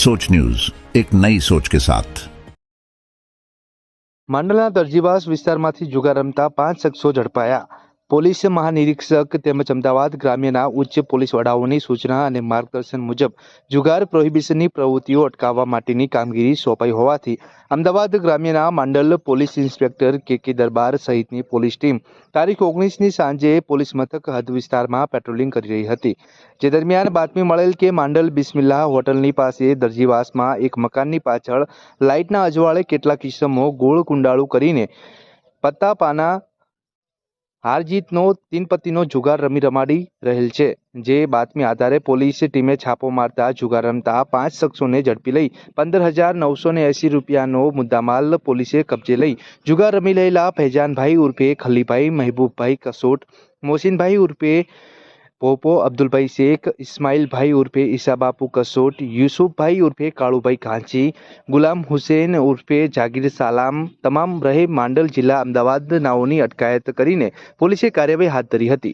सोच न्यूज एक नई सोच के साथ માંડલના દરજીવાસ વિસ્તારમાંથી જુગાર રમતા પાંચ શખ્સો ઝડપાયા પોલીસ મહાનિરીક્ષક તેમજ અમદાવાદ ગ્રામ્યના ઉચ્ચ પોલીસ વડાઓની સૂચના અને માર્ગદર્શન મુજબ જુગાર પ્રોહિબિશનની પ્રવૃત્તિઓ અટકાવવા માટેની કામગીરી સોંપાઈ હોવાથી Ahmedabad ગ્રામ્યના Mandal police inspector K K Darbar સહિતની પોલીસ ટીમ તારીખ ઓગણીસની સાંજે પોલીસ મથક હદ વિસ્તારમાં પેટ્રોલિંગ કરી રહી હતી. જે દરમિયાન બાતમી મળેલ કે માંડલ બિસ્મિલ્લા હોટલની પાસે દરજીવાસમાં એક મકાનની પાછળ લાઇટના અજવાળે કેટલાક ઇસમો ગોળ કુંડાળું કરીને પત્તા પાના હાર જીતનો તીનપત્તીનો જુગાર રમી રમાડી રહેલ છે. જે બાતમી આધારે પોલીસ ટીમે છાપો મારતા જુગાર રમતા પાંચ શખ્સોને ઝડપી લઈ પંદર હજાર નવસો ને એંસી રૂપિયાનો મુદ્દામાલ પોલીસે કબજે લઈ જુગાર રમી રહેલા ફૈજાનભાઈ ઉર્ફે ખલીભાઈ મહેબૂબભાઈ કસોટ મોહસિનભાઈ ઉર્ફે પોપો અબ્દુલભાઈ શેખ ઇસ્માઇલભાઈ ઉર્ફે ઈસાબાપુ કસોટ યુસુફભાઈ ઉર્ફે કાળુભાઈ કાંચી ગુલામ હુસેન ઉર્ફે જાગીર સાલામ તમામ રહે માંડલ જિલ્લા અમદાવાદ નાઓની અટકાયત કરીને પોલીસે કાર્યવાહી હાથ ધરી હતી